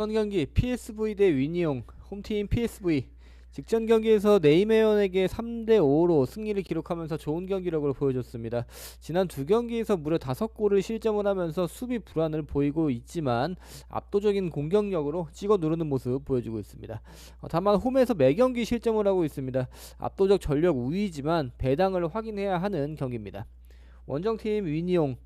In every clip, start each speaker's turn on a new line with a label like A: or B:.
A: 8번 경기 PSV 대 위니용 홈팀 PSV 직전 경기에서 네이메언에게 3대 5로 승리를 기록하면서 좋은 경기력을 보여줬습니다. 지난 두 경기에서 무려 5골을 실점을 하면서 수비 불안을 보이고 있지만 압도적인 공격력으로 찍어 누르는 모습 보여주고 있습니다. 어, 다만 홈에서 매경기 실점을 하고 있습니다. 압도적 전력 우위지만 배당을 확인해야 하는 경기입니다. 원정팀 위니용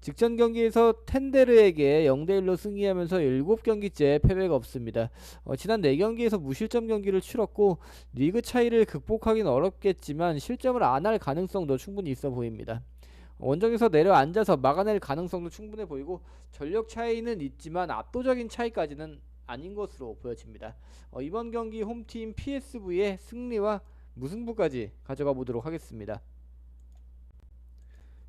A: 직전 경기에서 텐데르에게 0대1로 승리하면서 7경기째 패배가 없습니다. 어, 지난 4경기에서 무실점 경기를 치렀고 리그 차이를 극복하긴 어렵겠지만 실점을 안 할 가능성도 충분히 있어 보입니다. 원정에서 내려앉아서 막아낼 가능성도 충분해 보이고 전력 차이는 있지만 압도적인 차이까지는 아닌 것으로 보여집니다. 어, 이번 경기 홈팀 PSV의 승리와 무승부까지 가져가 보도록 하겠습니다.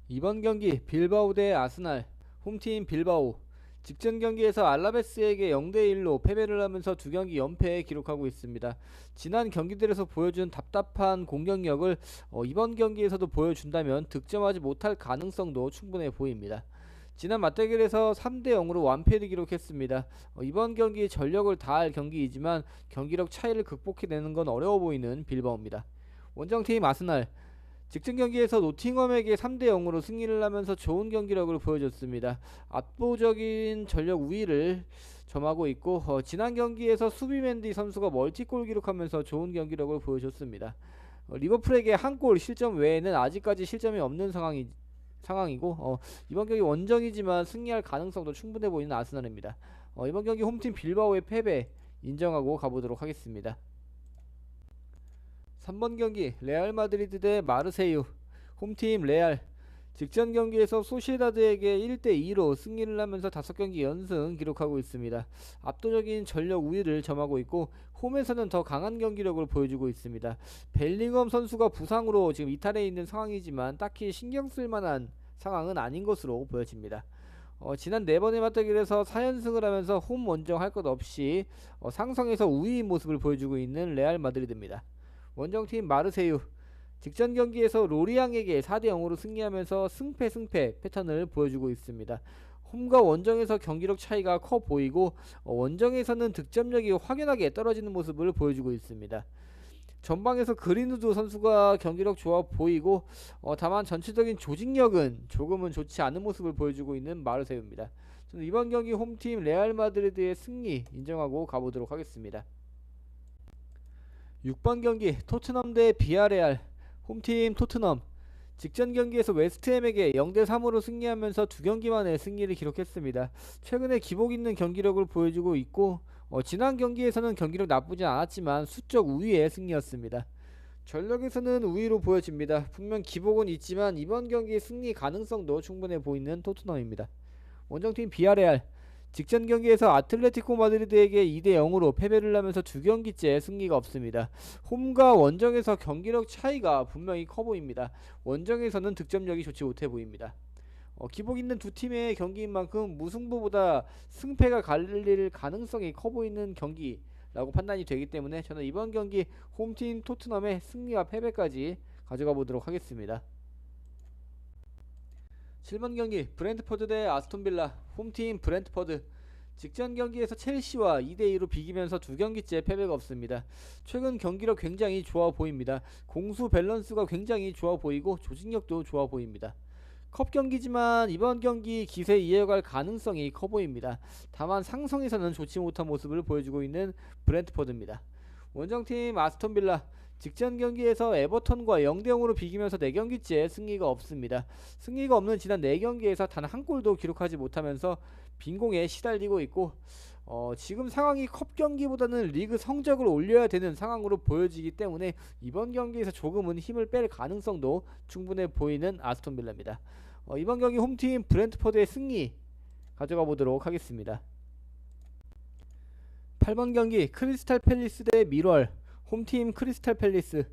A: 이번 경기 빌바오 대 아스날 홈팀 빌바오 직전 경기에서 알라베스에게 0대1로 패배를 하면서 두 경기 연패에 기록하고 있습니다. 지난 경기들에서 보여준 답답한 공격력을 어, 이번 경기에서도 보여준다면 득점하지 못할 가능성도 충분해 보입니다. 지난 맞대결에서 3대 0으로 완패를 기록했습니다. 어, 이번 경기 전력을 다할 경기이지만 경기력 차이를 극복해내는 건 어려워 보이는 빌바오입니다. 원정팀 아스날 직전 경기에서 노팅엄에게 3대 0으로 승리를 하면서 좋은 경기력을 보여줬습니다. 압도적인 전력 우위를 점하고 있고 어, 지난 경기에서 수비맨디 선수가 멀티골 기록하면서 좋은 경기력을 보여줬습니다. 어, 리버풀에게 한 골 실점 외에는 아직까지 실점이 없는 상황이 상황이고 어, 이번 경기 원정이지만 승리할 가능성도 충분해 보이는 아스날입니다. 어, 이번 경기 홈팀 빌바오의 패배 인정하고 가보도록 하겠습니다. 3번 경기 레알 마드리드 대 마르세유 홈팀 레알 직전 경기에서 소시에다드에게 1대2로 승리를 하면서 5경기 연승 기록하고 있습니다. 압도적인 전력 우위를 점하고 있고 홈에서는 더 강한 경기력을 보여주고 있습니다. 벨링엄 선수가 부상으로 지금 이탈해 있는 상황이지만 딱히 신경 쓸 만한 상황은 아닌 것으로 보여집니다. 어, 지난 네 번의 맞대결에서 4연승을 하면서 홈 원정 할 것 없이 어, 상성에서 우위인 모습을 보여주고 있는 레알 마드리드입니다. 원정팀 마르세유 직전 경기에서 로리앙에게 4대 0으로 승리하면서 승패 승패 패턴을 보여주고 있습니다. 홈과 원정에서 경기력 차이가 커 보이고 어, 원정에서는 득점력이 확연하게 떨어지는 모습을 보여주고 있습니다. 전방에서 그린우드 선수가 경기력 좋아 보이고 어, 다만 전체적인 조직력은 조금은 좋지 않은 모습을 보여주고 있는 마르세유입니다. 저는 이번 경기 홈팀 레알 마드리드의 승리 인정하고 가보도록 하겠습니다. 6번 경기 토트넘 대 비아레알 홈팀 토트넘 직전 경기에서 웨스트햄에게 0대 3으로 승리하면서 두 경기 만에 승리를 기록했습니다. 최근에 기복 있는 경기력을 보여주고 있고 어, 지난 경기에서는 경기력 나쁘지 않았지만 수적 우위의 승리였습니다. 전력에서는 우위로 보여집니다. 분명 기복은 있지만 이번 경기 승리 가능성도 충분해 보이는 토트넘입니다. 원정팀 비아레알 직전 경기에서 아틀레티코 마드리드에게 2대 0으로 패배를 하면서 두 경기째 승리가 없습니다. 홈과 원정에서 경기력 차이가 분명히 커 보입니다. 원정에서는 득점력이 좋지 못해 보입니다. 어, 기복 있는 두 팀의 경기인 만큼 무승부보다 승패가 갈릴 가능성이 커 보이는 경기라고 판단이 되기 때문에 저는 이번 경기 홈팀 토트넘의 승리와 패배까지 가져가 보도록 하겠습니다. 7번 경기 브랜트퍼드 대 아스톤빌라 홈팀 브랜트퍼드 직전 경기에서 첼시와 2대2로 비기면서 두 경기째 패배가 없습니다. 최근 경기력 굉장히 좋아 보입니다. 공수 밸런스가 굉장히 좋아 보이고 조직력도 좋아 보입니다. 컵 경기지만 이번 경기 기세 이어갈 가능성이 커 보입니다. 다만 상성에서는 좋지 못한 모습을 보여주고 있는 브랜트퍼드입니다. 원정팀 아스톤빌라 직전 경기에서 에버턴과 0대0으로 비기면서 4경기째 승리가 없습니다. 승리가 없는 지난 4경기에서 단 한 골도 기록하지 못하면서 빈공에 시달리고 있고 어, 지금 상황이 컵 경기보다는 리그 성적을 올려야 되는 상황으로 보여지기 때문에 이번 경기에서 조금은 힘을 뺄 가능성도 충분해 보이는 아스톤 빌라입니다. 어, 이번 경기 홈팀 브랜트퍼드의 승리 가져가 보도록 하겠습니다. 8번 경기 크리스탈 팰리스 대 미럴 홈팀 크리스탈 팰리스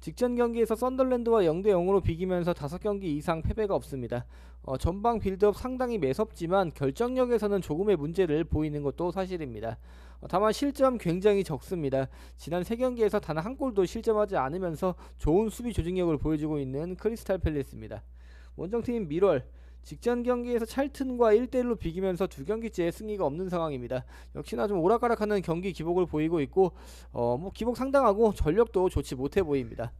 A: 직전 경기에서 썬덜랜드와 0대 0으로 비기면서 5경기 이상 패배가 없습니다. 어, 전방 빌드업 상당히 매섭지만 결정력에서는 조금의 문제를 보이는 것도 사실입니다. 어, 다만 실점 굉장히 적습니다. 지난 3경기에서 단 한 골도 실점하지 않으면서 좋은 수비 조직력을 보여주고 있는 크리스탈 팰리스입니다. 원정팀 미럴 직전 경기에서 찰튼과 1대1로 비기면서 두 경기째 승리가 없는 상황입니다. 역시나 좀 오락가락하는 경기 기복을 보이고 있고 어, 뭐 기복 상당하고 전력도 좋지 못해 보입니다.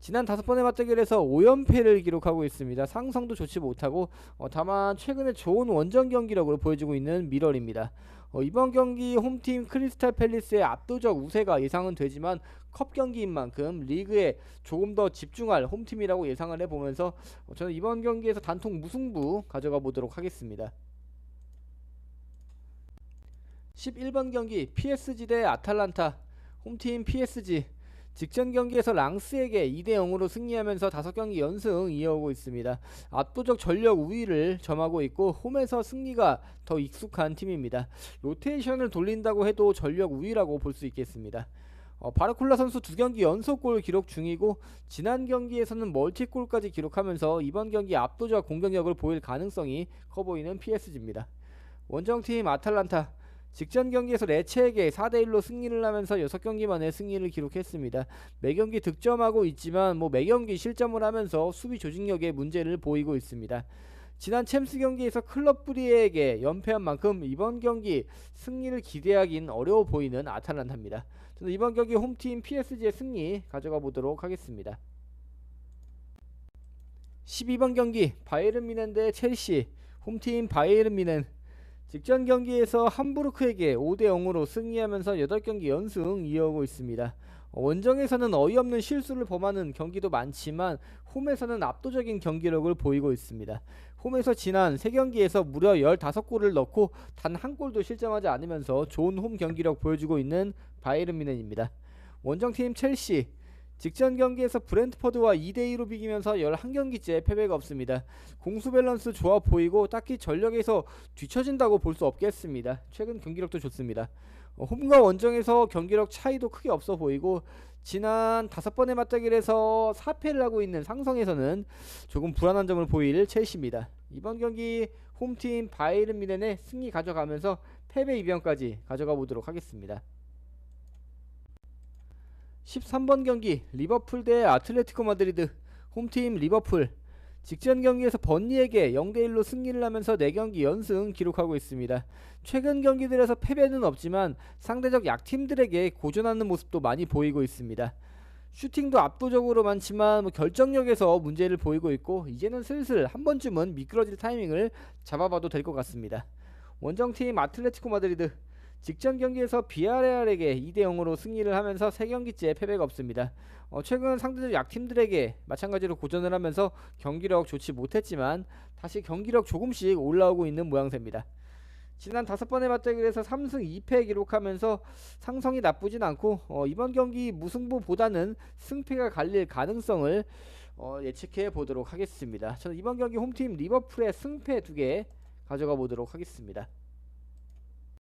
A: 지난 다섯 번의 맞대결에서 5연패를 기록하고 있습니다. 상성도 좋지 못하고 어, 다만 최근에 좋은 원정 경기력으로 보여주고 있는 미럴입니다. 어, 이번 경기 홈팀 크리스탈 팰리스의 압도적 우세가 예상은 되지만 컵 경기인 만큼 리그에 조금 더 집중할 홈팀이라고 예상을 해보면서 어, 저는 이번 경기에서 단통 무승부 가져가 보도록 하겠습니다. 11번 경기 PSG 대 아탈란타 홈팀 PSG 직전 경기에서 랑스에게 2대 0으로 승리하면서 5경기 연승 이어오고 있습니다. 압도적 전력 우위를 점하고 있고 홈에서 승리가 더 익숙한 팀입니다. 로테이션을 돌린다고 해도 전력 우위라고 볼 수 있겠습니다. 어, 바르콜라 선수 두 경기 연속골 기록 중이고 지난 경기에서는 멀티골까지 기록하면서 이번 경기 압도적 공격력을 보일 가능성이 커 보이는 PSG입니다. 원정팀 아탈란타 직전 경기에서 레체에게 4대1로 승리를 하면서 6경기 만에 승리를 기록했습니다. 매경기 득점하고 있지만 뭐 매경기 실점을 하면서 수비 조직력에 문제를 보이고 있습니다. 지난 챔스 경기에서 클럽 브리에게 연패한 만큼 이번 경기 승리를 기대하긴 어려워 보이는 아탈란타입니다. 저는 이번 경기 홈팀 PSG의 승리 가져가 보도록 하겠습니다. 12번 경기 바이에른 미넨 대 첼시 홈팀 바이에른 미넨 직전 경기에서 함부르크에게 5대 0으로 승리하면서 8경기 연승 이어오고 있습니다. 원정에서는 어이없는 실수를 범하는 경기도 많지만 홈에서는 압도적인 경기력을 보이고 있습니다. 홈에서 지난 3경기에서 무려 15골을 넣고 단 한 골도 실점하지 않으면서 좋은 홈 경기력 보여주고 있는 바이에른 미넨입니다. 원정팀 첼시 직전 경기에서 브렌트퍼드와 2대2로 비기면서 11경기째 패배가 없습니다. 공수 밸런스 좋아 보이고 딱히 전력에서 뒤처진다고 볼 수 없겠습니다. 최근 경기력도 좋습니다. 어, 홈과 원정에서 경기력 차이도 크게 없어 보이고 지난 다섯 번의 맞대결에서 4패를 하고 있는 상성에서는 조금 불안한 점을 보일 첼시입니다. 이번 경기 홈팀 바이에른 미넨의 승리 가져가면서 패배 이변까지 가져가 보도록 하겠습니다. 13번 경기 리버풀 대 아틀레티코 마드리드 홈팀 리버풀 직전 경기에서 번니에게 0대1로 승리를 하면서 4경기 연승 기록하고 있습니다. 최근 경기들에서 패배는 없지만 상대적 약팀들에게 고전하는 모습도 많이 보이고 있습니다. 슈팅도 압도적으로 많지만 뭐 결정력에서 문제를 보이고 있고 이제는 슬슬 한 번쯤은 미끄러질 타이밍을 잡아봐도 될 것 같습니다. 원정팀 아틀레티코 마드리드 직전 경기에서 비아레알에게 2대 0으로 승리를 하면서 3경기째 패배가 없습니다. 어, 최근 상대적 약팀들에게 마찬가지로 고전을 하면서 경기력 좋지 못했지만 다시 경기력 조금씩 올라오고 있는 모양새입니다. 지난 다섯 번의 맞대결에서 3승 2패 기록하면서 상성이 나쁘진 않고 어, 이번 경기 무승부보다는 승패가 갈릴 가능성을 어, 예측해 보도록 하겠습니다. 저는 이번 경기 홈팀 리버풀의 승패 두 개 가져가 보도록 하겠습니다.